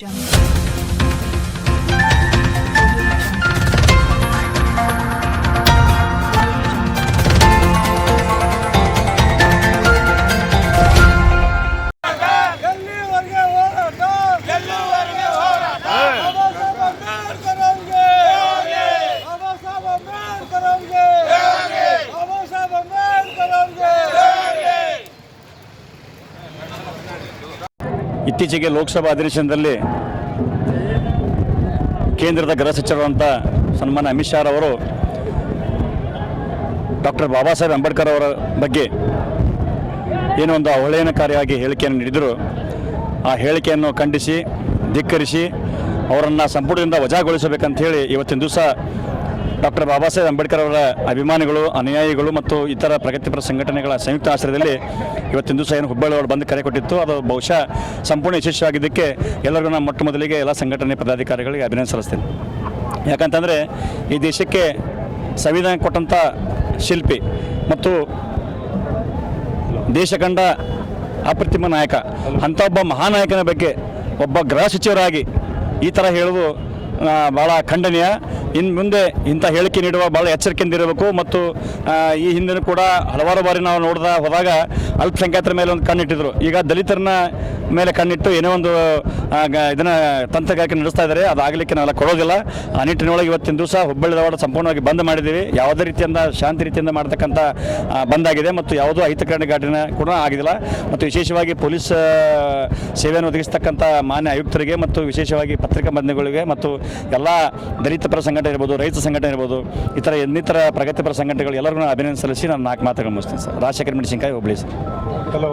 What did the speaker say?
jungle. ಇತ್ತೀಚೆಗೆ ಲೋಕಸಭಾ ಅಧಿವೇಶನದಲ್ಲಿ ಕೇಂದ್ರದ ಗೃಹ ಸಚಿವರಂತ ಸನ್ಮಾನ್ಯ ಅಮಿತ್ ಶಾ ಅವರು ಡಾಕ್ಟರ್ ಬಾಬಾ ಸಾಹೇಬ್ ಅಂಬೇಡ್ಕರ್ ಅವರ ಬಗ್ಗೆ ಏನೋ ಒಂದು ಅವಹೇಳನಕಾರಿಯಾಗಿ ಹೇಳಿಕೆಯನ್ನು ನೀಡಿದರು. ಆ ಹೇಳಿಕೆಯನ್ನು ಖಂಡಿಸಿ, ಧಿಕ್ಕರಿಸಿ ಅವರನ್ನು ಸಂಪುಟದಿಂದ ವಜಾಗೊಳಿಸಬೇಕಂತ ಹೇಳಿ ಇವತ್ತಿನ ದಿವಸ ಡಾಕ್ಟರ್ ಬಾಬಾ ಸಾಹೇಬ್ ಅಂಬೇಡ್ಕರ್ ಅವರ ಅಭಿಮಾನಿಗಳು, ಅನುಯಾಯಿಗಳು ಮತ್ತು ಇತರ ಪ್ರಗತಿಪರ ಸಂಘಟನೆಗಳ ಸಂಯುಕ್ತ ಆಶ್ರಯದಲ್ಲಿ ಇವತ್ತಿನ ದಿವಸ ಏನು ಹುಬ್ಬಳ್ಳಿ ಅವರು ಬಂದು ಕರೆ ಕೊಟ್ಟಿತ್ತು. ಅದು ಬಹುಶಃ ಸಂಪೂರ್ಣ ಯಶಸ್ವಿಯಾಗಿದ್ದಕ್ಕೆ ಎಲ್ಲರಿಗೂ ನಾನು ಮೊಟ್ಟ ಮೊದಲಿಗೆ ಎಲ್ಲ ಸಂಘಟನೆ ಪದಾಧಿಕಾರಿಗಳಿಗೆ ಅಭಿನಂದನೆ ಸಲ್ಲಿಸ್ತೇನೆ. ಯಾಕಂತಂದರೆ ಈ ದೇಶಕ್ಕೆ ಸಂವಿಧಾನ ಕೊಟ್ಟಂಥ ಶಿಲ್ಪಿ ಮತ್ತು ದೇಶ ಕಂಡ ಅಪ್ರತಿಮ ನಾಯಕ, ಅಂಥ ಒಬ್ಬ ಮಹಾನಾಯಕನ ಬಗ್ಗೆ ಒಬ್ಬ ಗೃಹ ಸಚಿವರಾಗಿ ಈ ಥರ ಹೇಳುವುದು ಭಾಳ ಖಂಡನೀಯ. ಇನ್ನು ಮುಂದೆ ಇಂಥ ಹೇಳಿಕೆ ನೀಡುವ ಭಾಳ ಎಚ್ಚರಿಕೆಯಿಂದ ಇರಬೇಕು ಮತ್ತು ಈ ಹಿಂದಿನ ಕೂಡ ಹಲವಾರು ಬಾರಿ ನಾವು ನೋಡಿದ ಹೋದಾಗ ಅಲ್ಪಸಂಖ್ಯಾತರ ಮೇಲೆ ಒಂದು ಕಣ್ಣಿಟ್ಟಿದ್ರು. ಈಗ ದಲಿತರನ್ನ ಮೇಲೆ ಕಣ್ಣಿಟ್ಟು ಏನೋ ಒಂದು ಇದನ್ನ ತಂತ್ರಗಾರಿಕೆ ನಡೆಸ್ತಾ ಇದ್ದಾರೆ ಅದಾಗಲಿಕ್ಕೆ ನಾವೆಲ್ಲ ಕೊಡೋದಿಲ್ಲ. ಆ ನಿಟ್ಟಿನೊಳಗೆ ಇವತ್ತಿನ ದಿವಸ ಹುಬ್ಬಳ್ಳಿ ಧಾರವಾಡ ಸಂಪೂರ್ಣವಾಗಿ ಬಂದ್ ಮಾಡಿದ್ದೀವಿ. ಯಾವುದೇ ರೀತಿಯಿಂದ, ಶಾಂತಿ ರೀತಿಯಿಂದ ಮಾಡ್ತಕ್ಕಂಥ ಬಂದಾಗಿದೆ. ಮತ್ತು ಯಾವುದೂ ಅಹಿತಕರಣ ಘಟನೆ ಕೂಡ ಆಗಿಲ್ಲ ಮತ್ತು ವಿಶೇಷವಾಗಿ ಪೊಲೀಸ್ ಸೇವೆಯನ್ನು ಒದಗಿಸ್ತಕ್ಕಂಥ ಮಾನ್ಯ ಆಯುಕ್ತರಿಗೆ ಮತ್ತು ವಿಶೇಷವಾಗಿ ಪತ್ರಿಕಾ ಮಾಧ್ಯಮಗಳಿಗೆ ಮತ್ತು ಎಲ್ಲ ದಲಿತ ಪರ ಸಂಘಟನೆ ಇರ್ಬೋದು, ರೈತ ಸಂಘಟನೆ ಇರ್ಬೋದು ಈ ಥರ ಇನ್ನಿತರ ಪ್ರಗತಿಪರ ಸಂಘಟನೆಗಳು ಎಲ್ಲರಿಗೂ ಅಭಿನಂದನೆ ಸಲ್ಲಿಸಿ ನಾನು ನಾಲ್ಕು ಮಾತುಗಳು ಮುಗಿಸ್ತೀನಿ ಸರ್. ರಾಜಶೇಖರ್ ಮೆಣಸಿನಕಾಯಿ, ಹುಬ್ಬಳ್ಳಿ ಸರ್. ಹಲೋ